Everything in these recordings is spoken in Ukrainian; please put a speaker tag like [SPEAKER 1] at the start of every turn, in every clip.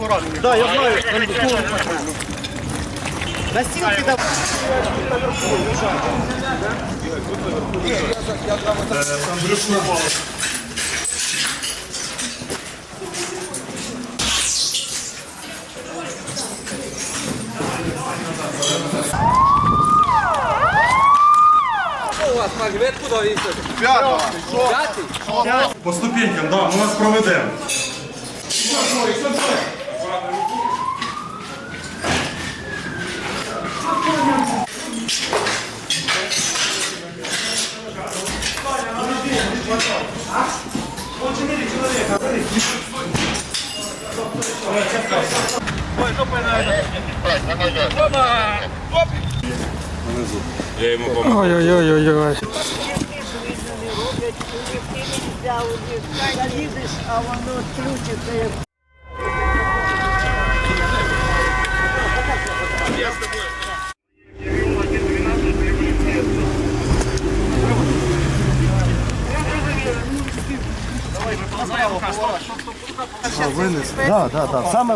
[SPEAKER 1] поранені.
[SPEAKER 2] Да, я знаю. На стінки там.
[SPEAKER 3] У вас магнит куди їздити?
[SPEAKER 1] П'ятого.
[SPEAKER 3] П'ятий?
[SPEAKER 4] По ступенькам, да, ми вас проведемо.
[SPEAKER 5] Ой-ой-ой-ой-ой.
[SPEAKER 6] Їдеш, а воно крутиться
[SPEAKER 2] Саме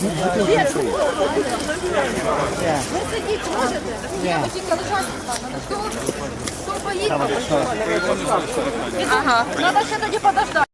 [SPEAKER 2] від бутилки.
[SPEAKER 7] Сидіть можете. Тільки лежати там. Хто, хто поїхав? Ага. Надо ще тоді подождати.